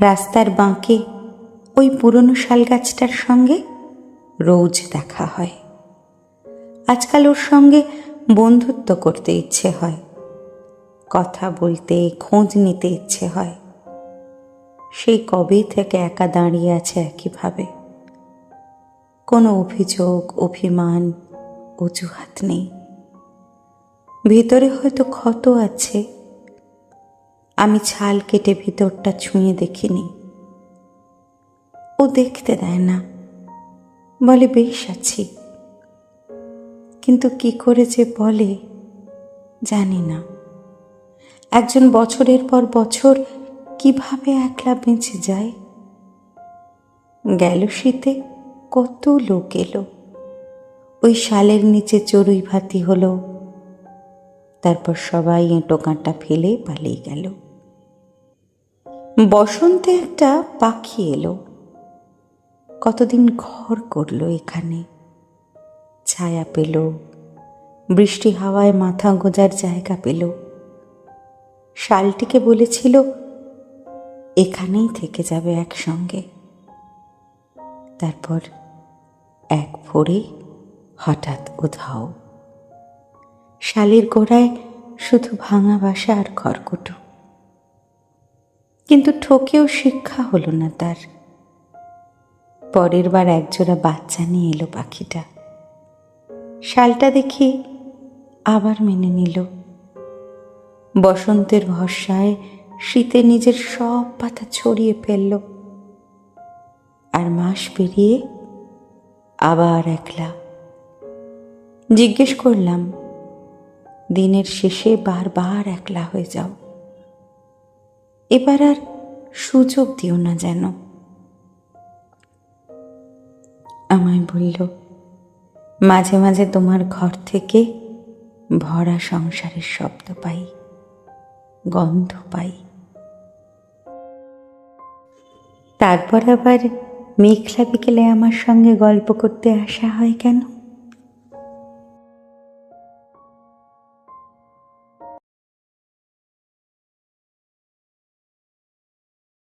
রাস্তার বাঁকে ওই পুরনো শাল গাছটার সঙ্গে রোজ দেখা হয়। আজকাল ওর সঙ্গে বন্ধুত্ব করতে ইচ্ছে হয়। কথা বলতে, খোঁজ নিতে ইচ্ছে হয়। সেই কবে থেকে একা দাঁড়িয়ে আছে একইভাবে। কোনো অভিযোগ, অভিমান, অজুহাত নেই। ভিতরে হয়তো ক্ষত আছে আমি ছাল কেটে ভিতরটা ছুঁয়ে দেখিনি। ও দেখতে দেয় না। বলে, বেশ আছি। কিন্তু কি করে যে বলে, জানি না। একজন বছরের পর বছর কীভাবে একলা বেঁচে যায়? গেল শীতে কত লোক এলো। ওই শালের নিচে চড়ুই ভাতি হলো। তারপর সবাই এঁটো কাঁটা ফেলে পালিয়ে গেল। বসন্তে একটা পাখি এলো। কতদিন ঘর করল এখানে। ছায়া পেল। বৃষ্টি হাওয়ায় মাথা গোজার জায়গা পেল। শালটিকে বলেছিল, এখানেই থেকে যাবে একসঙ্গে। তারপর এক ভোরে হঠাৎ উধাও। শালের গোড়ায় শুধু ভাঙা বাসা আর খড়কুটো। কিন্তু ঠকেও শিক্ষা হলো না তার। পরের বার একজোড়া বাচ্চা নিয়ে এলো পাখিটা। শালটা দেখি আবার মেনে নিল। বসন্তের ভরসায় শীতে নিজের সব পাতা ছড়িয়ে ফেলল। আর মাস পেরিয়ে আবার একলা। জিজ্ঞেস করলাম, দিনের শেষে বারবার একলা হয়ে যাও? এবার আর সুযোগ দিও না যেন। আমায় বলল, মাঝে মাঝে তোমার ঘর থেকে ভরা সংসারের শব্দ পাই, গন্ধ পাই। তারপর আবার মেঘলা বিকেলে আমার সঙ্গে গল্প করতে আসা হয় কেন?